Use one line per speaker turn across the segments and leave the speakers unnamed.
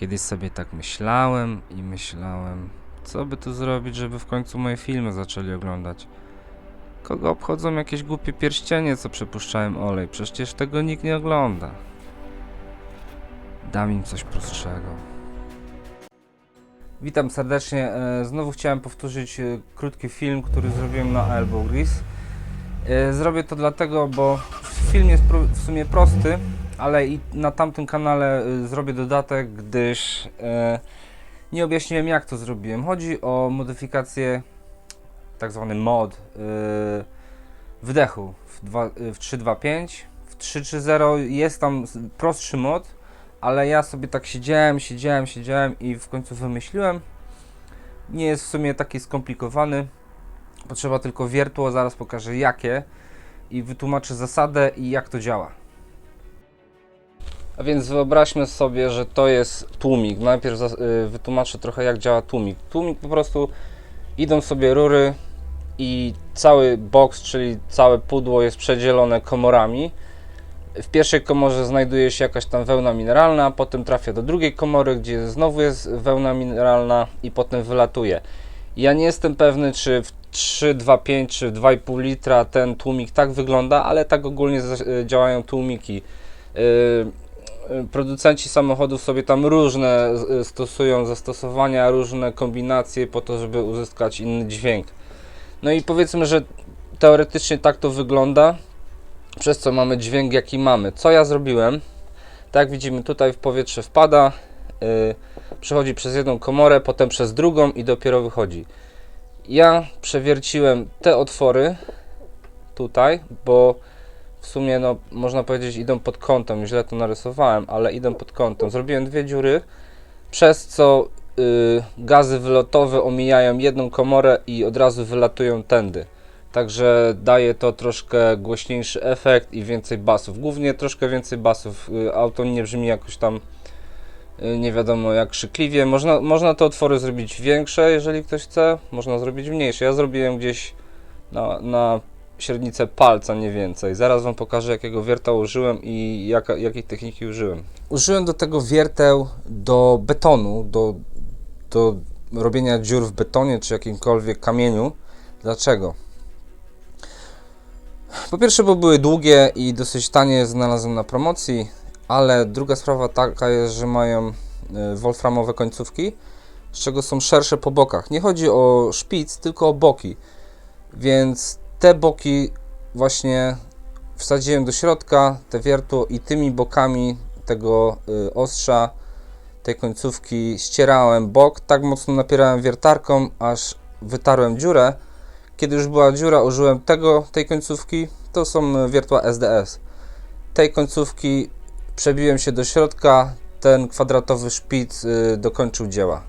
Kiedyś sobie tak myślałem i myślałem, co by tu zrobić, żeby w końcu moje filmy zaczęli oglądać. Kogo obchodzą jakieś głupie pierścienie, co przepuszczałem olej? Przecież tego nikt nie ogląda. Dam im coś prostszego. Witam serdecznie. E, Znowu chciałem powtórzyć e, krótki film, który zrobiłem na Elbow Grease. E, Zrobię to dlatego, bo film jest w sumie prosty, ale i na tamtym kanale e, zrobię dodatek, gdyż e, nie objaśniłem jak to zrobiłem. Chodzi o modyfikację, tak zwany mod e, wydechu w, w 3.2.5. W 3.3.0 jest tam prostszy mod, ale ja sobie tak siedziałem, siedziałem, siedziałem i w końcu wymyśliłem. Nie jest w sumie taki skomplikowany. Potrzeba tylko wiertło, zaraz pokażę jakie i wytłumaczę zasadę i jak to działa. A więc wyobraźmy sobie, że to jest tłumik. Najpierw y, wytłumaczę trochę jak działa tłumik. Tłumik po prostu idą sobie rury i cały boks, czyli całe pudło jest przedzielone komorami. W pierwszej komorze znajduje się jakaś tam wełna mineralna, potem trafia do drugiej komory, gdzie znowu jest wełna mineralna i potem wylatuje. Ja nie jestem pewny, czy w 3,25 czy w 2,5 litra ten tłumik tak wygląda, ale tak ogólnie y, działają tłumiki. Yy, Producenci samochodów sobie tam różne y, stosują zastosowania, różne kombinacje po to, żeby uzyskać inny dźwięk. No i powiedzmy, że teoretycznie tak to wygląda, przez co mamy dźwięk jaki mamy. Co ja zrobiłem? Tak widzimy tutaj w powietrze wpada, yy, przechodzi przez jedną komorę, potem przez drugą i dopiero wychodzi. Ja przewierciłem te otwory tutaj, bo w sumie no, można powiedzieć idą pod kątem, źle to narysowałem, ale idą pod kątem. Zrobiłem dwie dziury, przez co y, gazy wylotowe omijają jedną komorę i od razu wylatują tędy. Także daje to troszkę głośniejszy efekt i więcej basów. Głównie troszkę więcej basów. Y, Auto nie brzmi jakoś tam y, nie wiadomo jak krzykliwie. Można, można te otwory zrobić większe, jeżeli ktoś chce. Można zrobić mniejsze. Ja zrobiłem gdzieś na, na średnicę palca, nie więcej. Zaraz Wam pokażę, jakiego wierta użyłem i jakiej techniki użyłem. Użyłem do tego wierteł do betonu, do, do robienia dziur w betonie czy jakimkolwiek kamieniu. Dlaczego? Po pierwsze, bo były długie i dosyć tanie znalazłem na promocji, ale druga sprawa taka jest, że mają e, wolframowe końcówki, z czego są szersze po bokach. Nie chodzi o szpic, tylko o boki. Więc te boki właśnie wsadziłem do środka, te wiertło i tymi bokami tego y, ostrza, tej końcówki ścierałem bok, tak mocno napierałem wiertarką, aż wytarłem dziurę. Kiedy już była dziura, użyłem tego, tej końcówki, to są wiertła SDS. Tej końcówki przebiłem się do środka, ten kwadratowy szpic y, dokończył dzieła.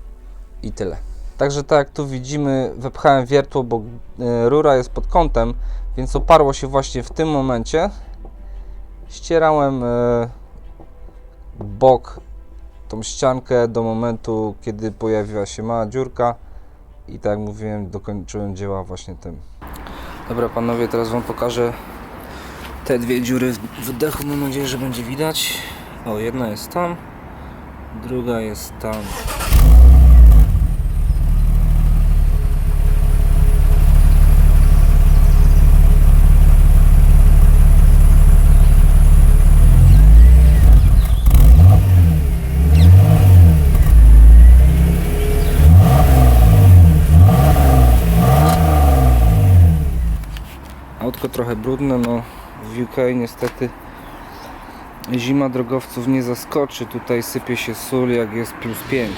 I tyle. Także tak jak tu widzimy, wepchałem wiertło, bo y, rura jest pod kątem, więc oparło się właśnie w tym momencie. Ścierałem y, bok, tą ściankę do momentu, kiedy pojawiła się mała dziurka i tak jak mówiłem, dokończyłem dzieła właśnie tym. Dobra panowie, teraz Wam pokażę te dwie dziury w wydechu, mam nadzieję, że będzie widać. O, jedna jest tam, druga jest tam. Trochę brudne, no w UK niestety zima drogowców nie zaskoczy. Tutaj sypie się sól jak jest plus 5.